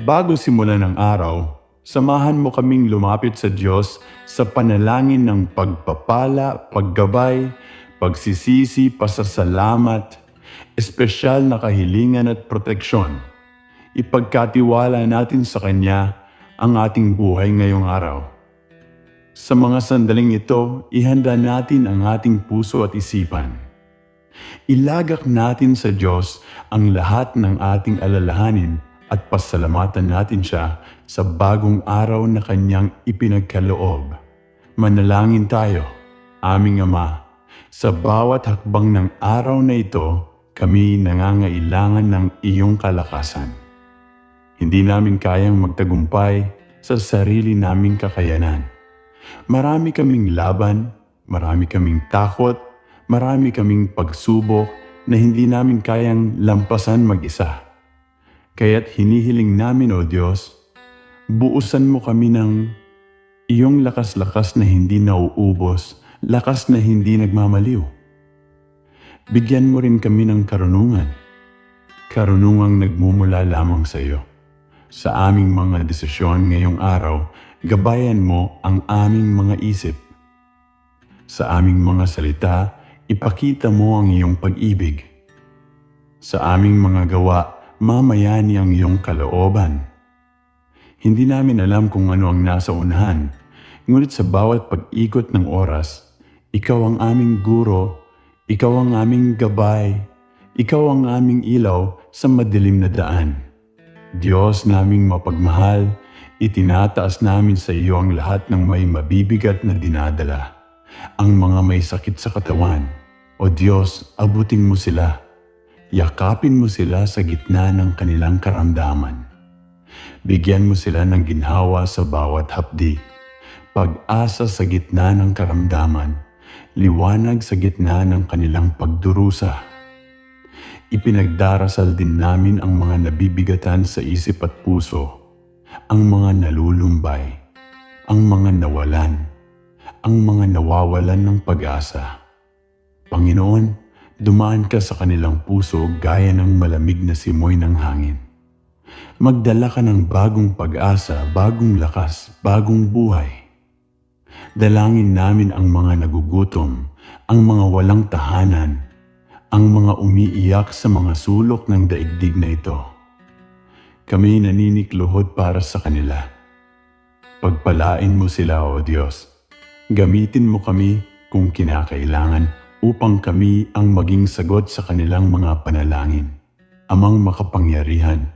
Bago simulan ng araw, samahan mo kaming lumapit sa Diyos sa panalangin ng pagpapala, paggabay, pagsisisi, pasasalamat, espesyal na kahilingan at proteksyon. Ipagkatiwala natin sa Kanya ang ating buhay ngayong araw. Sa mga sandaling ito, ihanda natin ang ating puso at isipan. Ilagak natin sa Diyos ang lahat ng ating alalahanin at pasalamatan natin siya sa bagong araw na kanyang ipinagkaloob. Manalangin tayo, aming Ama, sa bawat hakbang ng araw na ito, kami nangangailangan ng iyong kalakasan. Hindi namin kayang magtagumpay sa sarili naming kakayanan. Marami kaming laban, marami kaming takot, marami kaming pagsubok na hindi namin kayang lampasan mag-isa. Kaya't hinihiling namin, O Diyos, buusan mo kami ng iyong lakas-lakas na hindi nauubos, lakas na hindi nagmamaliw. Bigyan mo rin kami ng karunungan, karunungang nagmumula lamang sa iyo. Sa aming mga desisyon ngayong araw, gabayan mo ang aming mga isip. Sa aming mga salita, ipakita mo ang iyong pag-ibig. Sa aming mga gawa, mamayani ang iyong kalooban. Hindi namin alam kung ano ang nasa unahan, ngunit sa bawat pag-ikot ng oras, ikaw ang aming guro, ikaw ang aming gabay, ikaw ang aming ilaw sa madilim na daan. Diyos naming mapagmahal, itinataas namin sa iyo ang lahat ng may mabibigat na dinadala. Ang mga may sakit sa katawan, O Diyos, abutin mo sila. Yakapin mo sila sa gitna ng kanilang karamdaman. Bigyan mo sila ng ginhawa sa bawat hapdi. Pag-asa sa gitna ng karamdaman. Liwanag sa gitna ng kanilang pagdurusa. Ipinagdarasal din namin ang mga nabibigatan sa isip at puso, ang mga nalulumbay, ang mga nawalan, ang mga nawawalan ng pag-asa. Panginoon, dumaan ka sa kanilang puso gaya ng malamig na simoy ng hangin. Magdala ka ng bagong pag-asa, bagong lakas, bagong buhay. Dalangin namin ang mga nagugutom, ang mga walang tahanan, ang mga umiiyak sa mga sulok ng daigdig na ito. Kami naninikluhod para sa kanila. Pagpalain mo sila, O Diyos. Gamitin mo kami kung kinakailangan upang kami ang maging sagot sa kanilang mga panalangin. Amang makapangyarihan,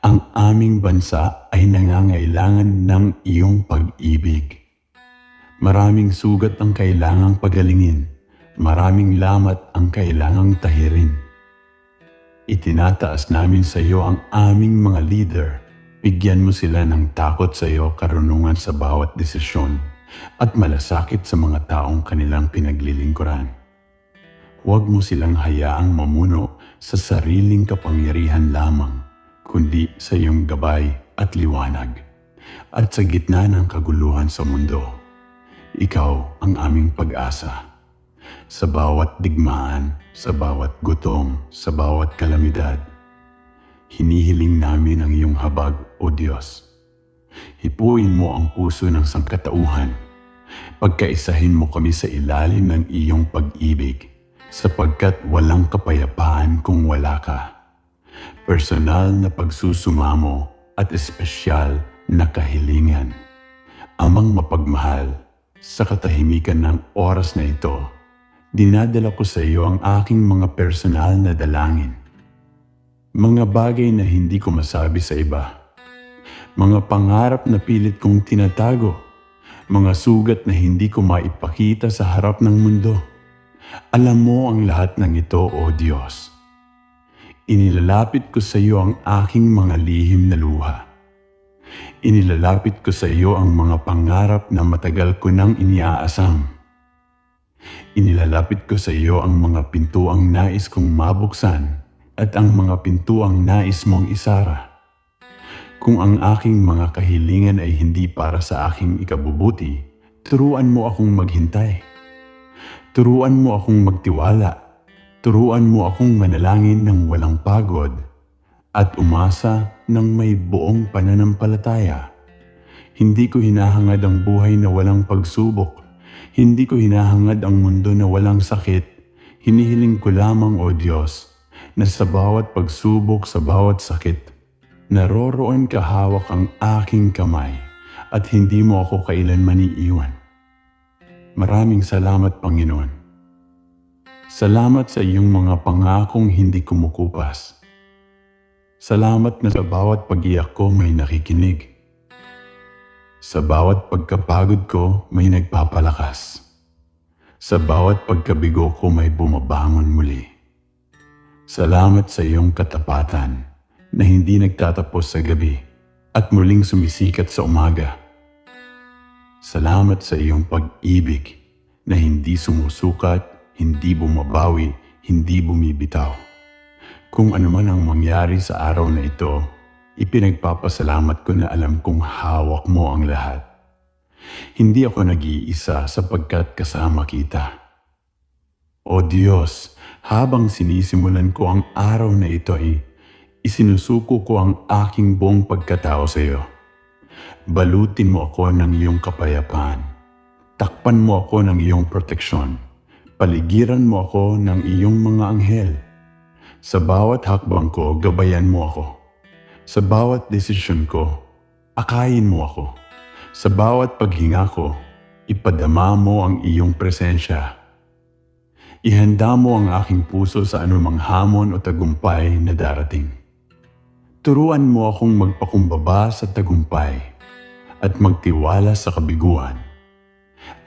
ang aming bansa ay nangangailangan ng iyong pag-ibig. Maraming sugat ang kailangang pagalingin Maraming lamat ang kailangang tahirin. Itinataas namin sa iyo ang aming mga leader. Bigyan mo sila ng takot sa iyo, karunungan sa bawat desisyon, at malasakit sa mga taong kanilang pinaglilingkuran. Huwag mo silang hayaang mamuno sa sariling kapangyarihan lamang, kundi sa iyong gabay at liwanag. At sa gitna ng kaguluhan sa mundo, ikaw ang aming pag-asa sa bawat digmaan, sa bawat gutom, sa bawat kalamidad. Hinihiling namin ang iyong habag, O Diyos. Hipuin mo ang puso ng sangkatauhan. Pagkaisahin mo kami sa ilalim ng iyong pag-ibig, sapagkat walang kapayapaan kung wala ka. Personal na pagsusumamo at espesyal na kahilingan. Amang mapagmahal, sa katahimikan ng oras na ito, dinadala ko sa iyo ang aking mga personal na dalangin. Mga bagay na hindi ko masabi sa iba. Mga pangarap na pilit kong tinatago. Mga sugat na hindi ko maipakita sa harap ng mundo. Alam mo ang lahat ng ito, O Diyos. Inilalapit ko sa iyo ang aking mga lihim na luha. Inilalapit ko sa iyo ang mga pangarap na matagal ko nang iniaasam Inilalapit ko sa iyo ang mga pintuang nais kong mabuksan at ang mga pintuang nais mong isara. Kung ang aking mga kahilingan ay hindi para sa aking ikabubuti, turuan mo akong maghintay. Turuan mo akong magtiwala. Turuan mo akong manalangin ng walang pagod. at umasa ng may buong pananampalataya. Hindi ko hinahangad ang buhay na walang pagsubok. Hindi ko hinahangad ang mundo na walang sakit. Hinihiling ko lamang, O Diyos, na sa bawat pagsubok, sa bawat sakit, naroroon kahawak ang aking kamay at hindi mo ako kailanman iiwan. Maraming salamat, Panginoon. Salamat sa iyong mga pangakong hindi kumukupas. Salamat na sa bawat pag-iyak ko may nakikinig. Sa bawat pagkapagod ko may nagpapalakas. Sa bawat pagkabigo ko may bumabangon muli. Salamat sa iyong katapatan na hindi nagtatapos sa gabi at muling sumisikat sa umaga. Salamat sa iyong pag-ibig na hindi sumusukat, hindi bumabawi, hindi bumibitaw. Kung ano man ang mangyari sa araw na ito, ipinagpapasalamat ko na alam kong hawak mo ang lahat. Hindi ako nag-iisa sapagkat kasama kita. O Diyos, habang sinisimulan ko ang araw na ito ay isinusuko ko ang aking buong pagkatao sa iyo. Balutin mo ako ng iyong kapayapaan. Takpan mo ako ng iyong proteksyon. Paligiran mo ako ng iyong mga anghel sa bawat hakbang ko, gabayan mo ako. Sa bawat desisyon ko, akayin mo ako. Sa bawat paghinga ko, ipadama mo ang iyong presensya. Ihanda mo ang aking puso sa anumang hamon o tagumpay na darating. Turuan mo akong magpakumbaba sa tagumpay at magtiwala sa kabiguan.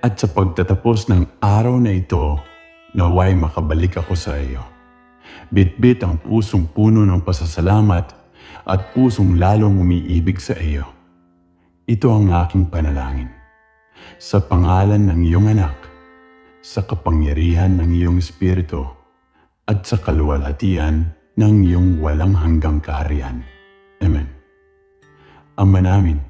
At sa pagtatapos ng araw na ito, naway makabalik ako sa iyo. Bitbit ang pusong puno ng pasasalamat at pusong lalong umiibig sa iyo. Ito ang aking panalangin. Sa pangalan ng iyong anak, sa kapangyarihan ng iyong espiritu, at sa kaluwalhatian ng iyong walang hanggang kaharian. Amen. Ama namin,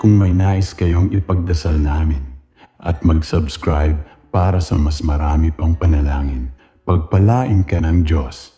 kung may nais kayong ipagdasal namin at mag-subscribe para sa mas marami pang panalangin. Pagpalain ka ng Diyos